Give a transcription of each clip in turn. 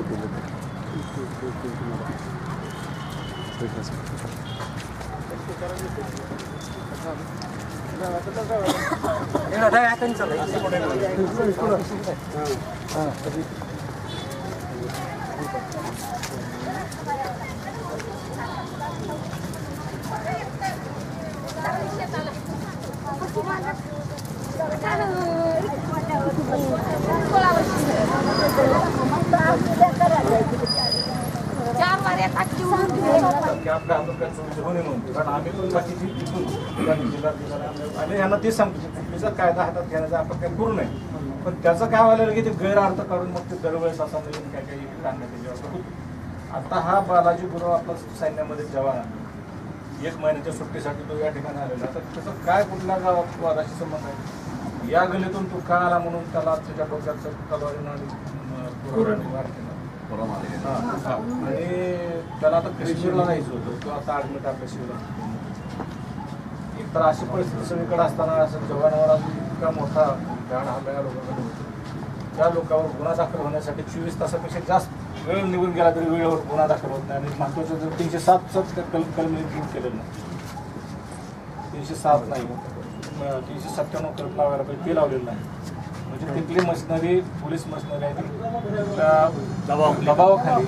Itu dulu. Itu itu kenapa? Terima kasih. तिथून ठिकाणी जिल्हाधिकारी आम्ही- आणि यांना ते सांगतो चुकीचा कायदा हातात घेण्याचा आपण काय करू नये पण त्याचं काय व्हायला की ते गैरअर्थ काढून मग ते दरवेळेस असा नवीन काय काही काढण्यात त्याच्यावर होतो आता हा बालाजी गुरु आपला सैन्यामध्ये जवान एक महिन्याच्या सुट्टीसाठी तो या ठिकाणी आलेला तर त्याचं काय कुठल्या गावात वादाशी संबंध आहे या गलीतून तो का आला म्हणून त्याला त्याच्या डोक्यात तलवारीनं आणि हा, हा. त्याला आता काश्मीरला जायचं होतं. तो आता ऍडमिट आहे काश्मीरला तर अशी परिस्थिती सगळीकडे असताना असं जवानावर इतका मोठा घाण हल्ला लोकांकडे होतो. त्या लोकांवर गुन्हा दाखल होण्यासाठी चोवीस तासापेक्षा जास्त वेळ निघून गेला तरी वेळेवर गुन्हा दाखल होत नाही. आणि महत्वाचं जर तीनशे सातच कल कलम केलेलं नाही. तीनशे सात नाही. तीनशे सत्त्याण्णव कलम लावायला पाहिजे ते लावलेलं नाही. म्हणजे तिथली मशिनरी पोलीस मशिनरी आहे ती. त्या दबाव दबावाखाली.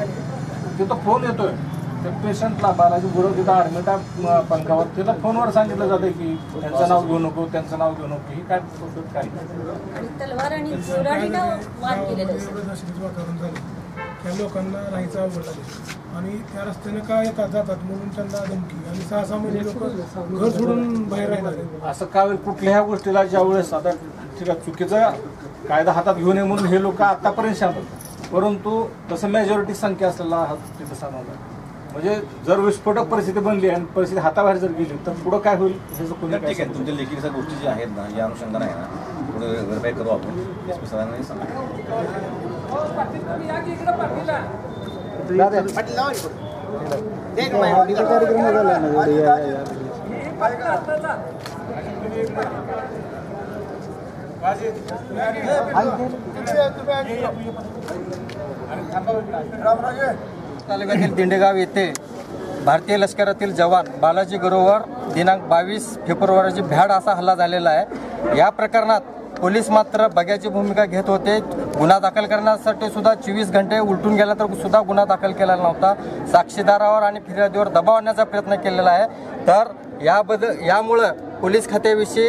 तिथं फोन येतोय. त्या पेशंटला बालाजी गुरव तिथं ॲडमिट आहे पंखावर त्याला फोनवर सांगितलं जातं की त्यांचं नाव घेऊ नको त्यांचं नाव घेऊ नको. ही काय पद्धत काय? तलवार आणि वार केलेलं त्या लोकांना राहायचं अवघड झालं. आणि त्या रस्त्याने का येतात जातात म्हणून त्यांना धमकी. आणि सहा सहा महिने लोक घर सोडून बाहेर राहतात असं का होईल? कुठल्याही गोष्टीला ज्या वेळेस आता आहे चुकीचा कायदा हातात घेऊ नये म्हणून हे लोक आतापर्यंत शांत होते. परंतु तसं मेजॉरिटी संख्या असलेला हा तिथं सांगणार म्हणजे जर विस्फोटक परिस्थिती बनली आणि परिस्थिती हाताबाहेर जर गेली तर पुढं काय होईल ह्याचं कोणी काय ठीक आहे तुमच्या लेखी सगळ्या गोष्टी ज्या आहेत ना या अनुषंगाने आहे ना थोडं व्हेरीफाय करू आपण. एस पी सरांनी सांगा तालुक्यातील दिंडेगाव येथे भारतीय लष्करातील जवान बालाजी गुरुवर दिनांक बावीस फेब्रुवारीची भ्याड असा हल्ला झालेला आहे. या प्रकरणात पोलीस मात्र बग्याची भूमिका घेत होते. गुन्हा दाखल करण्यासाठी सुद्धा चोवीस घंटे उलटून गेला तर सुद्धा गुन्हा दाखल केला नव्हता. साक्षीदारावर आणि फिर्यादीवर दबाव आणण्याचा प्रयत्न केलेला आहे. तर याबद्दल यामुळं पोलीस खात्याविषयी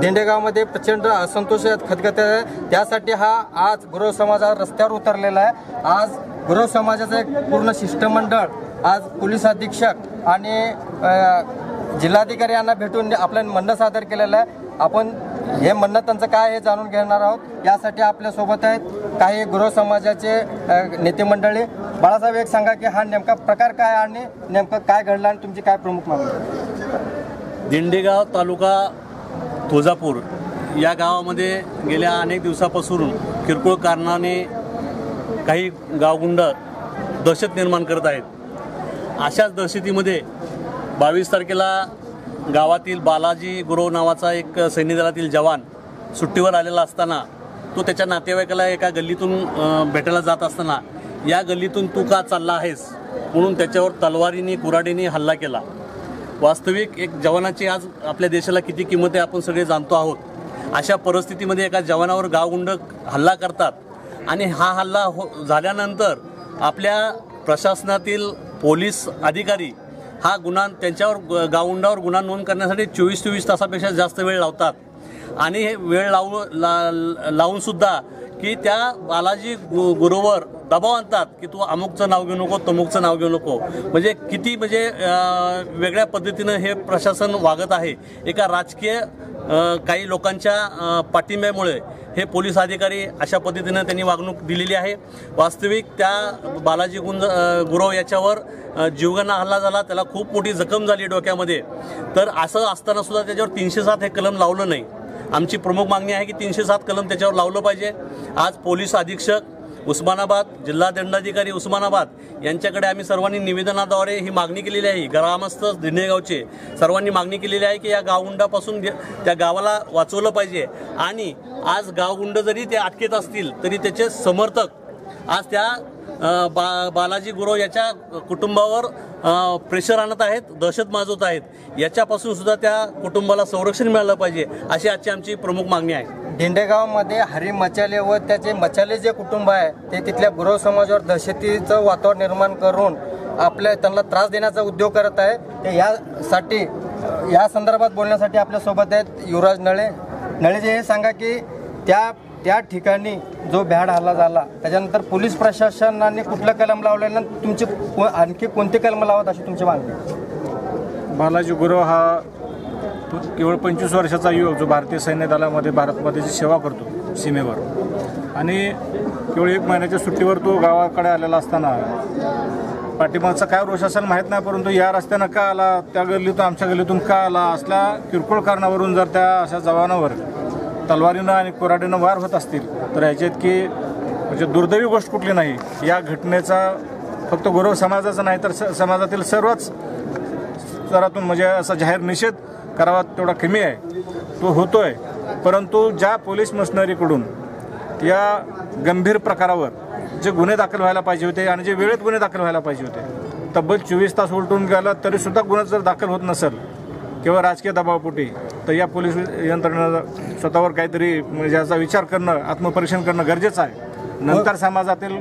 दिंडेगावमध्ये प्रचंड असंतोष खतखते आहे त्यासाठी हा आज गुरव समाजा रस्त्यावर उतरलेला आहे. आज गुरव समाजाचं एक पूर्ण शिष्टमंडळ आज पोलीस अधीक्षक आणि जिल्हाधिकारी यांना भेटून आपलं म्हणणं सादर केलेलं आहे. आपण हे म्हणणं त्यांचं काय हे जाणून घेणार आहोत. यासाठी आपल्यासोबत आहेत काही गुरव समाजाचे नेतेमंडळी. नेते मंडळी बाळासाहेब एक सांगा की हा नेमका प्रकार काय आहे आणि नेमकं काय घडलं आणि तुमची काय प्रमुख मागणी दिंडेगाव तालुका तुळजापूर या गावामध्ये गेल्या अनेक दिवसापासून किरकोळ कारणाने काही गावगुंड दहशत निर्माण करत आहेत. अशाच दहशतीमध्ये बावीस तारखेला गावातील बालाजी गुरव नावाचा एक सैन्य दलातील जवान सुट्टीवर आलेला असताना तो त्याच्या नातेवाईकाला एका गल्लीतून भेटायला जात असताना या गल्लीतून तू का चालला आहेस? म्हणून त्याच्यावर तलवारीने कुऱ्हाडीने हल्ला केला. वास्तविक एक जवानाची आज आपल्या देशाला किती किंमत आहे आपण सगळे जाणतो आहोत. अशा परिस्थितीमध्ये एका जवानावर गावगुंड हल्ला करतात. आणि हा हल्ला हो झाल्यानंतर आपल्या प्रशासनातील पोलीस अधिकारी हा गुन्हा त्यांच्यावर गावगुंडावर गुन्हा नोंद करण्यासाठी चोवीस चोवीस तासापेक्षा जास्त वेळ लावतात. आणि हे वेळ लावू ला लावूनसुद्धा की त्या बालाजी गु गुरुवर दबाव आणतात की तू अमुकचं नाव घेऊ नको तमुकचं नाव घेऊ नको. म्हणजे किती म्हणजे वेगळ्या पद्धतीनं हे प्रशासन वागत आहे. एका राजकीय काही लोकांच्या पाठिंब्यामुळे हे पोलीस अधिकारी अशा पद्धतीनं त्यांनी वागणूक दिलेली आहे. वास्तविक त्या बालाजी गुंज गुरव याच्यावर अं, हल्ला झाला त्याला खूप मोठी जखम झाली डोक्यामध्ये. तर असं असताना सुद्धा त्याच्यावर तीनशे सात हे कलम लावलं नाही. आमची प्रमुख मागणी आहे की तीनशे सात कलम त्याच्यावर लावलं पाहिजे. आज पोलीस अधीक्षक उस्मानाबाद जिल्हा दंडाधिकारी उस्मानाबाद यांच्याकडे आम्ही सर्वांनी निवेदनाद्वारे ही मागणी केलेली आहे. ग्रामस्थ दिंडेगावचे सर्वांनी मागणी केलेली आहे की या गावगुंडापासून दे- त्या गावाला वाचवलं पाहिजे. आणि आज गावगुंड जरी ते अटकेत असतील तरी त्याचे समर्थक आज त्या बा बालाजी गुरव याच्या कुटुंबावर प्रेशर आणत आहेत दहशत माजवत आहेत. याच्यापासून सुद्धा त्या कुटुंबाला संरक्षण मिळालं पाहिजे अशी आजची आमची प्रमुख मागणी आहे. दिंडेगावमध्ये हरी मचाले व त्याचे मचाले जे कुटुंब आहे ते तिथल्या गुरव समाजावर दहशतीचं वातावरण निर्माण करून आपल्या त्यांना त्रास देण्याचा उद्योग करत आहे. ते यासाठी या संदर्भात बोलण्यासाठी आपल्यासोबत आहेत युवराज नळे. नळेजी हे सांगा की त्या त्या ठिकाणी जो भ्याड हल्ला झाला त्याच्यानंतर पोलीस प्रशासनाने कुठलं कलम लावल्यानं तुमची आणखी कोणते कलम लावत अशी तुमची मागणी? बालाजी गुरव हा केवळ पंचवीस वर्षाचा युवक जो भारतीय सैन्य दलामध्ये भारतमातेची सेवा करतो सीमेवर. आणि केवळ एक महिन्याच्या सुट्टीवर तो गावाकडे आलेला असताना पाठिंबाचा काय रोष असेल माहीत नाही परंतु या रस्त्यानं का आला त्या गल्लीतून आमच्या गल्लीतून का आला असल्या किरकोळ कारणावरून जर त्या अशा जवानावर तलवारीनं आणि कोराडीनं वार होत असतील तर याच्यात की म्हणजे दुर्दैवी गोष्ट कुठली नाही. या घटनेचा फक्त गौरव समाजाचा नाही तर स- समाजातील सर्वच स्तरातून म्हणजे असा जाहीर निषेध करावा तेवढा कमी आहे. तो होतोय. परंतु ज्या पोलीस मशनरीकडून या गंभीर प्रकारावर जे गुन्हे दाखल व्हायला पाहिजे होते आणि जे वेळेत गुन्हे दाखल व्हायला पाहिजे होते तब्बल चोवीस तास उलटून गेला तरी सुद्धा गुन्हा जर दाखल होत नसेल किंवा राजकीय दबावपोटी तर या पोलीस यंत्रणा स्वतःवर काहीतरी म्हणजे याचा विचार करणं आत्मपरीक्षण करणं गरजेचं आहे. नंतर समाजातील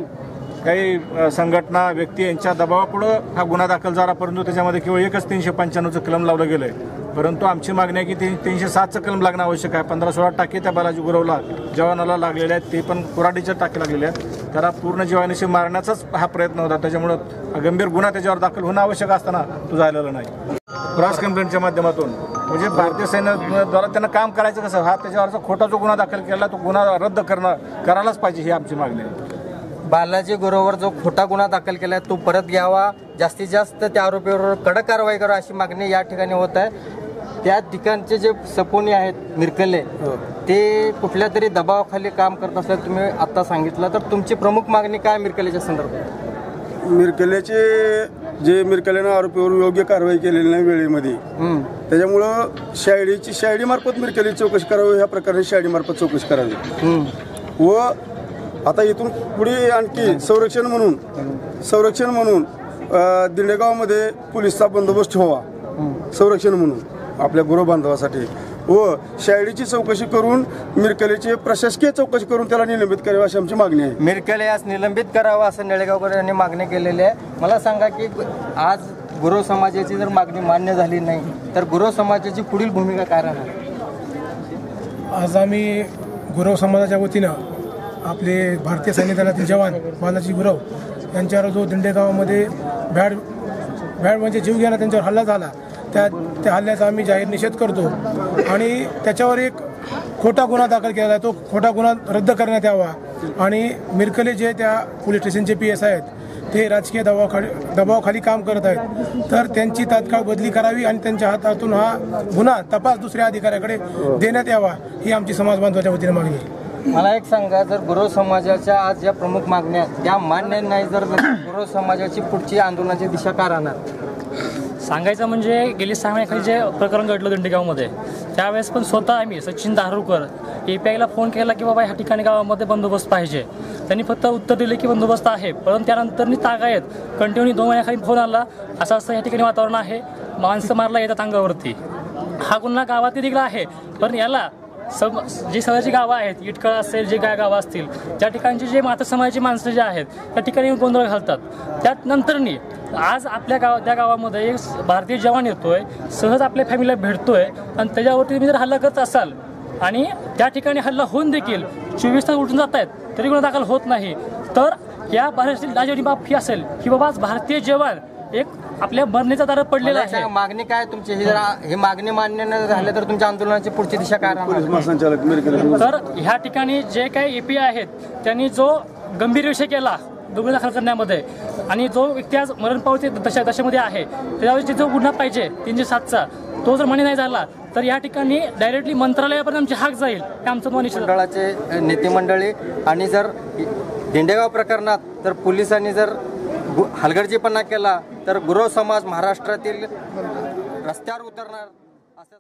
काही संघटना व्यक्ती यांच्या दबावापुढं हा गुन्हा दाखल झाला परंतु त्याच्यामध्ये केवळ एकच तीनशे पंच्याण्णवचं कलम लावलं गेलं आहे परंतु आमची मागणी आहे की तीन तीनशे सातचं कलम लागणं आवश्यक आहे. पंधरा सोळा टाके त्या बालाजी गुरवला जवानाला लागलेले आहेत. ते पण कुराडीच्या टाके लागलेले आहेत. त्याला पूर्ण जीवानिशी मारण्याचाच हा प्रयत्न होता. त्याच्यामुळं गंभीर गुन्हा त्याच्यावर दाखल होणं आवश्यक असताना तो झालेला नाही. क्रॉस कंप्लेंटच्या माध्यमातून. म्हणजे भारतीय सैन्याद्वारा त्यांना काम करायचं कसं? हा त्याच्यावरचा खोटा जो गुन्हा दाखल केला तो गुन्हा रद्द करणं करायलाच पाहिजे ही आमची मागणी आहे. बालाजी गुरुवर जो खोटा गुन्हा दाखल केलाय तो परत घ्यावा. जास्तीत जास्त त्या आरोपीवर कडक कारवाई करा अशी मागणी या ठिकाणी होत आहे. त्या ठिकाणचे जे सपोनी आहेत मिरकले ते कुठल्या तरी दबावाखाली काम करत असल्याचं तुम्ही आता सांगितलं. तर तुमची प्रमुख मागणी काय मिरकलेच्या संदर्भात? मिरकल्याचे जे मिरकल्यानं आरोपीवर योग्य कारवाई केलेली नाही वेळेमध्ये. त्याच्यामुळं शायडीची शायडीमार्फत मिरकली चौकशी करावी ह्या प्रकारे शायडीमार्फत चौकशी करावी. व आता इथून पुढे आणखी संरक्षण म्हणून संरक्षण म्हणून दिंडेगावमध्ये पोलिसचा बंदोबस्त ठेवा संरक्षण म्हणून. आपल्या गुरु बांधवासाठी व शायडीची चौकशी करून मिरकलीची प्रशासकीय चौकशी करून त्याला निलंबित करावी अशी आमची मागणी आहे. मिरकले आज निलंबित करावं असं निळेगावकर यांनी मागणी केलेली आहे. मला सांगा की आज गुरव समाजाची जर मागणी मान्य झाली नाही तर गुरव समाजाची पुढील भूमिका काय राहणार? आज आम्ही गुरव समाजाच्या वतीनं आपले भारतीय सैन्य दलातील जवान बालाजी गुरव यांच्यावर जो दिंडेगावामध्ये भॅड भॅड म्हणजे जीव घ्यायला त्यांच्यावर हल्ला झाला त्या त्या हल्ल्याचा आम्ही जाहीर निषेध करतो. आणि त्याच्यावर एक खोटा गुन्हा दाखल केला आहे तो खोटा गुन्हा रद्द करण्यात यावा. आणि मिरकले जे त्या पोलीस स्टेशनचे पी एस आहेत ते राजकीय दबावाखाली दबावाखाली काम करत आहेत. तर त्यांची तात्काळ बदली करावी आणि त्यांच्या हातातून हा गुन्हा तपास दुसऱ्या अधिकाऱ्याकडे देण्यात यावा ही आमची समाज बांधवाच्या वतीने मागणी आहे. मला एक सांगा जर गुरव समाजाच्या आज ज्या प्रमुख मागण्या त्या मान्य नाही जर गुरव समाजाची पुढची आंदोलनाची दिशा का राहणार सांगायचं म्हणजे गेली सहा महिन्याखाली जे प्रकरण घडलं दंडेगावमध्ये त्यावेळेस पण स्वतः आम्ही सचिन दारुकर ए पी आयला फोन केला की बाबा ह्या ठिकाणी गावामध्ये बंदोबस्त पाहिजे. त्यांनी फक्त उत्तर दिले की बंदोबस्त आहे परंतु त्यानंतरनी तागायत कंटिन्यू दोन महिन्याखाली फोन आला असं असं या ठिकाणी वातावरण आहे. माणसं मारला येतात अंगावरती. हा गुन्हा गावातही दिला आहे. पण याला सम जी सगळ्याची गावं आहेत इटकळ असेल जे काय गावं असतील त्या ठिकाणची जे माता समाजाची माणसं जे आहेत त्या ठिकाणी गोंधळ घालतात. त्यानंतरनी आज आपल्या गाव त्या गावामध्ये एक भारतीय जवान येतोय सहज आपल्या फॅमिलीला भेटतोय आणि त्याच्यावरती तुम्ही जर हल्ला करत असाल आणि त्या ठिकाणी हल्ला होऊन देखील चोवीस तास उठून जात आहेत तरी गुन्हा दाखल होत नाही. तर या भारतातील राजवटी बाब ही असेल की बाबा आज भारतीय जवान एक आपल्या मरणीचा दारात पडलेला मला आहे सांगा, मागणी काय तुमची? ही जरा ही मागणी मान्य न झाली तर तुमच्या आंदोलनाची पुढची दिशा काय पोलीस महासंचालक तर ह्या ठिकाणी जे काही एपी आहेत त्यांनी जो गंभीर विषय केला गुन्हे दाखल करण्यामध्ये आणि जो व्यक्ती आज मरण पावती दशा दशेमध्ये आहे त्यावेळेस जो गुन्हा पाहिजे तीनशे सातचा तो जर मान्य नाही झाला तर या ठिकाणी डायरेक्टली मंत्रालयापर्यंत आमची हाक जाईल हे आमचं मत निश्चित मंडळाचे नेते मंडळी आणि जर दिंडेगाव प्रकरणात जर पोलिसांनी जर गु- हलगर्जीपणा केला तर गुरव समाज महाराष्ट्रातील रस्त्यावर उतरणार असं